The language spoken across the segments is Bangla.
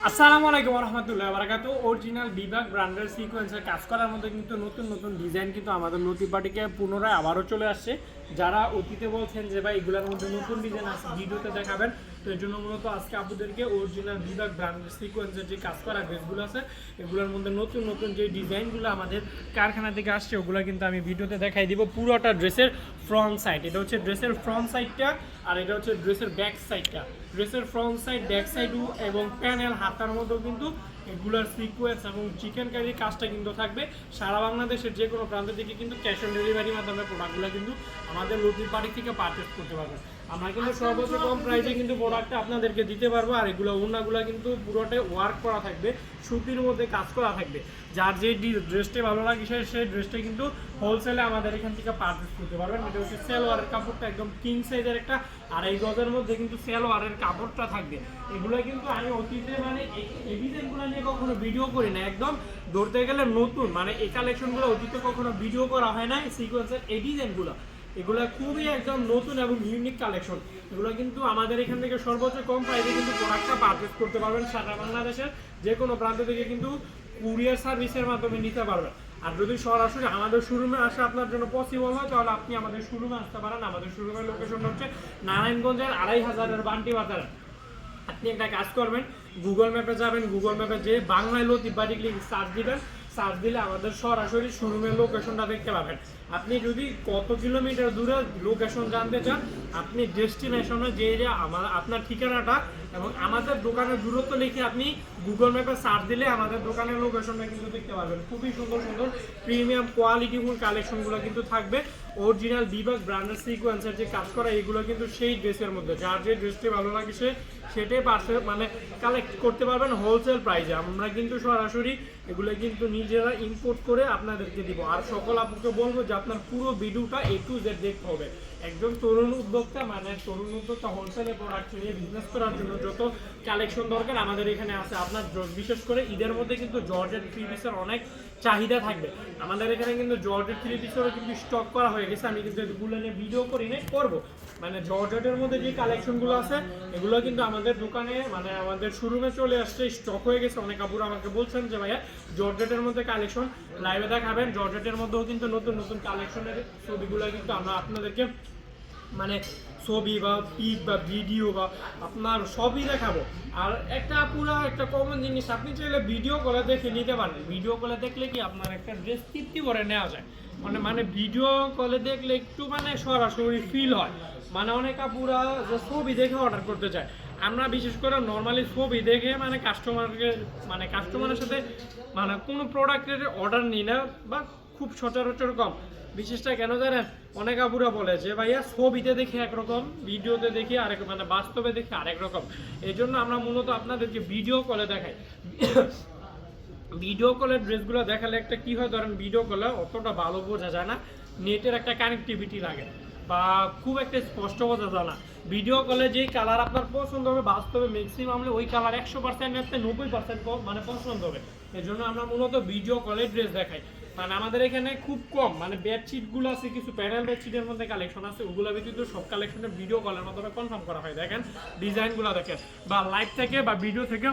আসসালামু আলাইকুম রহমতুল্লাহ বারাকাতু অরিজিনাল বিভাগ ব্র্যান্ডের সিকোয়েন্সের কাজ করার মধ্যে কিন্তু নতুন নতুন ডিজাইন কিন্তু আমাদের নথি পার্টিকে পুনরায় আবারও চলে আসছে। যারা অতীতে বলছেন যে ভাই এগুলোর মধ্যে নতুন ডিজাইন আছে, ভিডিওতে দেখাবেন, তো এই জন্য মূলত আজকে আপনাদেরকে অরিজিনাল বিভাগ ব্র্যান্ডের সিকোয়েন্সের যে কাজ করা ড্রেসগুলো আছে, এগুলোর মধ্যে নতুন নতুন যে ডিজাইনগুলো আমাদের কারখানা থেকে আসছে, ওগুলো কিন্তু আমি ভিডিওতে দেখাই দিব পুরোটা ড্রেসের ফ্রন্ট সাইড এটা হচ্ছে ড্রেসের ফ্রন্ট সাইডটা আর এটা হচ্ছে ড্রেসের ব্যাক সাইডটা ড্রেসের ফ্রন্ট সাইড ব্যাক সাইড এবং প্যানেল হাতার মধ্যেও কিন্তু এগুলার সিকোয়েন্স এবং চিকেন কারির কাজটা কিন্তু থাকবে। সারা বাংলাদেশের যে কোনো প্রান্ত থেকে কিন্তু ক্যাশ অন ডেলিভারির মাধ্যমে প্রোডাক্টগুলো কিন্তু আমাদের লতির বাড়ি থেকে পারচেস করতে পারবেন আমরা কিন্তু সর্বোচ্চ কম প্রাইসে কিন্তু প্রোডাক্টটা আপনাদেরকে দিতে পারব, আর এগুলো ওনাগুলো কিন্তু পুরোটাই ওয়ার্ক করা থাকবে, সুতির মধ্যে কাজ করা থাকবে। যার যে ড্রেসটা ভালো লাগে, সে সেই ড্রেসটা কিন্তু হোলসেলে আমাদের এখান থেকে পারচেস করতে পারবেন। এটা হচ্ছে সেলোয়ারের কাপড়টা একদম কিং সাইজের একটা আড়াই গজের মধ্যে কিন্তু সেলোয়ারের কাপড়টা থাকবে। এগুলো কিন্তু আমি অতীতে মানে এই- এই ডিজাইনগুলো নিয়ে কখনো ভিডিও করি না একদম ধরতে গেলে নতুন মানে এই কালেকশনগুলো অতীতে কখনো ভিডিও করা হয় না সিকোয়েন্সের এই ডিজাইনগুলো এগুলো খুবই একদম নতুন এবং ইউনিক কালেকশন এগুলো কিন্তু আমাদের এখান থেকে সর্বোচ্চ কম প্রাইসে কিন্তু প্রোডাক্টটা পারচেস করতে পারবেন সারা বাংলাদেশের যে কোনো প্রান্ত থেকে কিন্তু কুরিয়ার সার্ভিসের মাধ্যমে নিতে পারবেন। আর যদি সরাসরি আমাদের শোরুমে আসা আপনার জন্য পসিবল হয়, তাহলে আপনি আমাদের শোরুমে আসতে পারেন। আমাদের শোরুমের লোকেশন হচ্ছে নারায়ণগঞ্জের আড়াই হাজারের বান্টি বাজার। আপনি একটা কাজ করবেন গুগল ম্যাপে যাবেন গুগল ম্যাপে যে বাংলায় বাড়ি লিখ সার্চ দিবেন সার্চ দিলে আমাদের সরাসরি শোরুমের লোকেশনটা দেখতে পাবেন। আপনি যদি কত কিলোমিটার দূরে লোকেশন জানতে চান, আপনি ডেস্টিনেশনে যে যে আমার, আপনার ঠিকানাটা এবং আমাদের দোকানের দূরত্ব লিখে আপনি গুগল ম্যাপে সার্চ দিলে আমাদের দোকানের লোকেশনটা কিন্তু দেখতে পারবেন। খুবই সুন্দর সুন্দর প্রিমিয়াম কোয়ালিটিফুল কালেকশনগুলো কিন্তু থাকবে। অরিজিনাল বিভাগ ব্র্যান্ডের সিকোয়েন্সের যে কাজ করা, এগুলো কিন্তু সেই ড্রেসের মধ্যে। যার যে ড্রেসটি ভালো লাগে সে, সেটাই পার্সেল মানে কালেক্ট করতে পারবেন হোলসেল প্রাইসে আমরা কিন্তু সরাসরি এগুলো কিন্তু নিজেরা ইম্পোর্ট করে আপনাদেরকে দিব। আর সকল আপুকে বলব যে আপনার পুরো ভিডিওটা এ টু জেড দেখতে হবে। একজন তরুণ উদ্যোক্তা মানে তরুণ উদ্যোক্তা হোলসেলে প্রোডাক্ট নিয়ে বিজনেস করার জন্য যত কালেকশন দরকার আমাদের এখানে আছে। আপনার বিশেষ করে ঈদের মধ্যে কিন্তু জর্জের ফ্রি অনেক চাহিদা থাকবে। আমাদের এখানে কিন্তু জর্জেট থ্রি পিসেরও কিন্তু স্টক করা হয়ে গেছে। আমি কিন্তু এগুলো নিয়ে ভিডিও করি নাই, করব। মানে জর্জেটের মধ্যে যে কালেকশনগুলো আছে, এগুলো কিন্তু আমাদের দোকানে মানে আমাদের শোরুমে চলে আসছে স্টক হয়ে গেছে। অনেক কাপড় আমাকে বলছেন যে, ভাইয়া জর্জেটের মধ্যে কালেকশন লাইভে দেখাবেন। জর্জেটের মধ্যেও কিন্তু নতুন নতুন কালেকশনের ছবিগুলো কিন্তু আমরা আপনাদেরকে মানে ছবি বা পিক বা ভিডিও বা আপনার সবই দেখাবো। আর একটা পুরো একটা কমন জিনিস, আপনি চাইলে ভিডিও কলে দেখে নিতে পারেন। ভিডিও কলে দেখলে কি আপনার একটা ড্রেস তৃপ্তি করে নেওয়া যায়। মানে মানে ভিডিও কলে দেখলে একটু মানে সরাসরি ফিল হয়। মানে অনেক আপুরা যে ছবি দেখে অর্ডার করতে চায়। আমরা বিশেষ করে নর্মালি ছবি দেখে মানে কাস্টমারকে মানে কাস্টমারের সাথে মানে কোনো প্রোডাক্টের অর্ডার নিই না বা খুব সচরাচর কম। বিশেষটা কেন জানেন? অনেক আপুরা বলে যে, ভাইয়া, ছবিতে দেখে একরকম, ভিডিওতে দেখি আরেক মানে বাস্তবে দেখি আরেক রকম এই জন্য আমরা মূলত আপনাদেরকে ভিডিও কলে দেখাই। ভিডিও কলের ড্রেসগুলো দেখালে একটা কি হয়? ধরেন ভিডিও কলে অতটা ভালো বোঝা যায় না। নেটের একটা কানেক্টিভিটি লাগে। বা খুব একটা স্পষ্ট বোঝা যায় না ভিডিও কলে যেই কালার আপনার পছন্দ হবে, বাস্তবে ম্যাক্সিমাম ওই কালার একশো পার্সেন্ট আসতে নব্বই পার্সেন্ট মানে পছন্দ হবে। এই জন্য আমরা মূলত ভিডিও কলে ড্রেস দেখাই। মানে আমাদের এখানে খুব কম মানে বেডশিটগুলো আছে, কিছু প্যানেল বেডশিটের মধ্যে কালেকশন আছে, ওগুলো ব্যতীত সব কালেকশনের ভিডিও কলের মাধ্যমে কনফার্ম করা হয়। দেখেন ডিজাইনগুলো দেখেন, বা লাইভ থেকে বা ভিডিও থেকে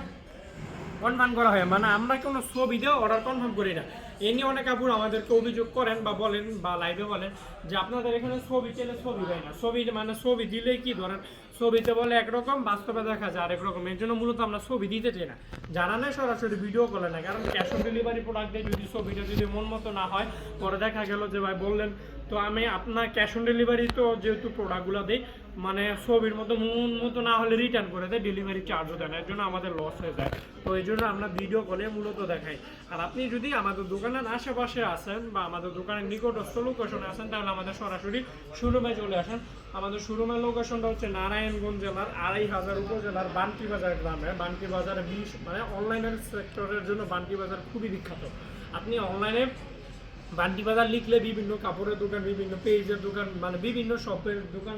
কনফার্ম করা হয়। মানে আমরা কোনো ছবি দিয়ে অর্ডার কনফার্ম করি না। এ নিয়ে অনেক আপুর আমাদেরকে অভিযোগ করেন বা বলেন বা লাইভে বলেন যে আপনাদের এখানে ছবি চেলে ছবি দেয় না? ছবি মানে ছবি দিলে কি ধরেন ছবিতে বলে একরকম, বাস্তবে দেখা যায় আরেক রকম এর জন্য মূলত আমরা ছবি দিতে চাই না। যারা নেয় সরাসরি ভিডিও করে না কারণ ক্যাশ অন ডেলিভারি প্রোডাক্ট দিয়ে যদি ছবিটা যদি মন মতো না হয়, পরে দেখা গেল যে ভাই বললেন, তো আমি আপনার ক্যাশ অন ডেলিভারি তো যেহেতু প্রোডাক্টগুলো দিই মানে ছবির মতো মন মতো না হলে রিটার্ন করে দেয় ডেলিভারি চার্জও দেয় না। এর জন্য আমাদের লস হয়ে যায়। তো এই জন্য আমরা ভিডিও কলে মূলত দেখাই। আর আপনি যদি আমাদের দোকানের আশেপাশে আসেন বা আমাদের দোকানের নিকটস্থ লোকেশনে আসেন তাহলে আমাদের সরাসরি শোরুমে চলে আসেন। আমাদের শোরুমের লোকেশনটা হচ্ছে নারায়ণগঞ্জ জেলার আড়াই হাজার উপজেলার বান্টি বাজার গ্রামে, বান্টি বাজারে বিশ মানে অনলাইনের সেক্টরের জন্য বান্টি বাজার খুবই বিখ্যাত। আপনি অনলাইনে বান্টি বাজার লিখলে বিভিন্ন কাপড়ের দোকান, বিভিন্ন পেজের দোকান মানে বিভিন্ন শপের দোকান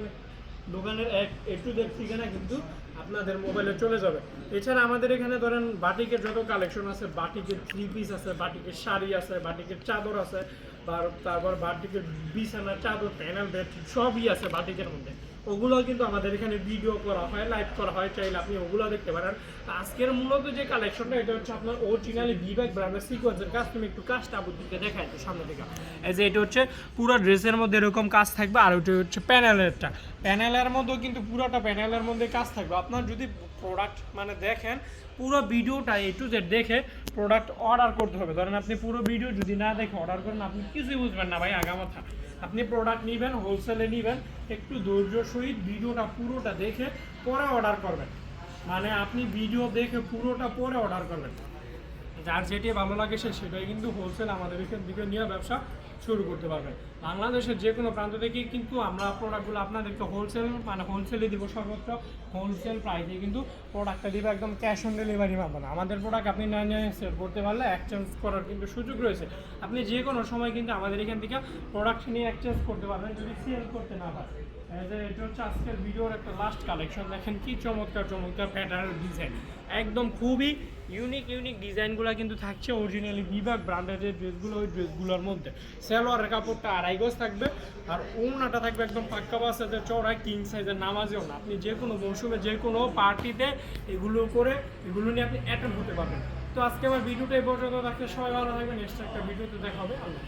দোকানের এক একটু দেখ ঠিকানা কিন্তু আপনাদের মোবাইলে চলে যাবে। এছাড়া আমাদের এখানে ধরেন বাটিকের যত কালেকশন আছে বাটিকের থ্রি পিস আছে বাটিকের শাড়ি আছে বাটিকের চাদর আছে তারপর বাটিকের বিছানা, চাদর প্যানেল বেড সবই আছে বাটিকের মধ্যে। ওগুলো কিন্তু আমাদের এখানে ভিডিও করা হয় লাইভ করা হয়, চাইলে আপনি ওগুলো দেখতে পারেন। আজকের মূলত যে কালেকশনটা এটা হচ্ছে আপনার অরিজিনালি বিবেক ব্র্যান্ডের সিকোয়েন্সের কাজ তুমি একটু কাজটা আবুর দিকে দেখাই তো সামনে থেকে। এই যে এটা হচ্ছে পুরো ড্রেসের মধ্যে এরকম কাজ থাকবে, আর ওটা হচ্ছে প্যানেলেরটা। প্যানেলের মধ্যেও কিন্তু পুরোটা প্যানেলের মধ্যে কাজ থাকবে। আপনার যদি প্রোডাক্ট মানে দেখেন পুরো ভিডিওটা এ টু জেড দেখে প্রোডাক্ট অর্ডার করতে হবে। ধরেন আপনি পুরো ভিডিও যদি না দেখে অর্ডার করেন, আপনি কিছুই বুঝবেন না ভাই আগামাথা আপনি প্রোডাক্ট নেবেন হোলসেলে নেবেন, একটু ধৈর্য সহিত ভিডিওটা পুরোটা দেখে পরে অর্ডার করবেন। মানে আপনি ভিডিও দেখে পুরোটা পরে অর্ডার করবেন। যার যেটি ভালো লাগে সে সেটাই কিন্তু হোলসেল আমাদের এখান থেকে নিয়ে ব্যবসা শুরু করতে পারবেন বাংলাদেশের যে কোনো প্রান্ত থেকে কিন্তু আমরা প্রোডাক্টগুলো আপনাদেরকে হোলসেল মানে হোলসেলে দিব সর্বোচ্চ হোলসেল প্রাইসে কিন্তু প্রোডাক্টটা দিব একদম ক্যাশ অন ডেলিভারি পাবেন আমাদের প্রোডাক্ট আপনি না নিয়ে সেল করতে পারলে এক্সচেঞ্জ করার কিন্তু সুযোগ রয়েছে। আপনি যে কোনো সময় কিন্তু আমাদের এখান থেকে প্রোডাক্ট নিয়ে এক্সচেঞ্জ করতে পারবেন, যদি সেল করতে না পারেন। এটা হচ্ছে আজকের ভিডিওর একটা লাস্ট কালেকশন দেখেন কি চমৎকার চমৎকার প্যাটার্ন ডিজাইন একদম খুবই ইউনিক ইউনিক ডিজাইনগুলো কিন্তু থাকছে অরিজিনালি বিভাগ ব্র্যান্ডের ড্রেসগুলো ওই ড্রেসগুলোর মধ্যে। সালোয়ারের কাপড়টা আড়াই গজ থাকবে, আর ওড়নাটা থাকবে একদম পাক্কা বাসাতে চড়া কিং সাইজের নামাজেও না আপনি যে কোনো মৌসুমে যে কোনো পার্টিতে এগুলো করে, এগুলো নিয়ে আপনি অ্যাটেন্ড হতে পারবেন। তো আজকে আমার ভিডিওটা এই পর্যন্ত থাকতে সবাই ভালো থাকবেন নেক্সট একটা ভিডিওতে দেখা হবে। আল্লাহ হাফেজ।